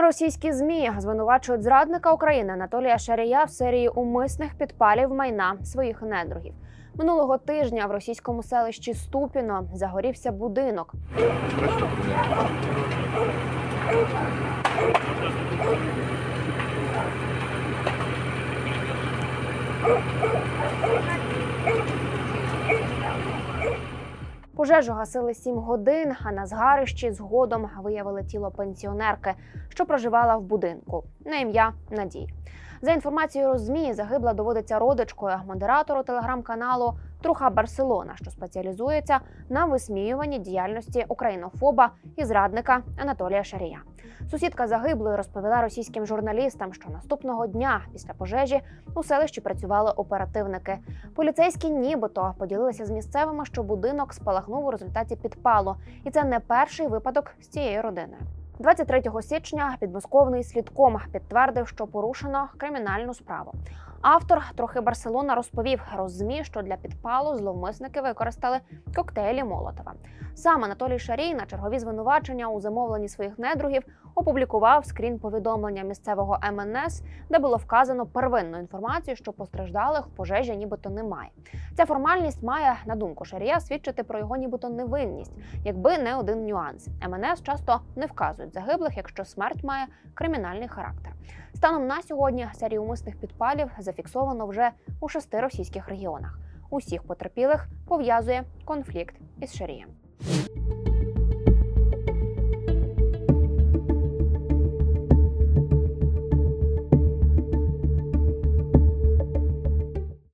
Російські змі звинувачують зрадника України Анатолія Шарія в серії умисних підпалів майна своїх недругів. Минулого тижня в російському селищі Ступіно загорівся будинок. Пожежу гасили сім годин, а на згарищі згодом виявили тіло пенсіонерки, що проживала в будинку на ім'я Надії. За інформацією Розмі, загибла доводиться родичкою модератору телеграм-каналу Труха Барселона, що спеціалізується на висміюванні діяльності українофоба і зрадника Анатолія Шарія. Сусідка загиблої розповіла російським журналістам, що наступного дня після пожежі у селищі працювали оперативники. Поліцейські нібито поділилися з місцевими, що будинок спалахнув у результаті підпалу, і це не перший випадок з цією родиною. 23 січня підмосковний слідком підтвердив, що порушено кримінальну справу. Автор трохи Барселона розповів роззмі, що для підпалу зловмисники використали коктейлі Молотова. Сам Анатолій Шарій на чергові звинувачення у замовленні своїх недругів опублікував скрін повідомлення місцевого МНС, де було вказано первинну інформацію, що постраждалих в пожежі нібито немає. Ця формальність має, на думку Шарія, свідчити про його нібито невинність, якби не один нюанс. МНС часто не вказують загиблих, якщо смерть має кримінальний характер. Станом на сьогодні серію умисних підпалів зафіксовано вже у шести російських регіонах. Усіх потерпілих пов'язує конфлікт із Шарієм.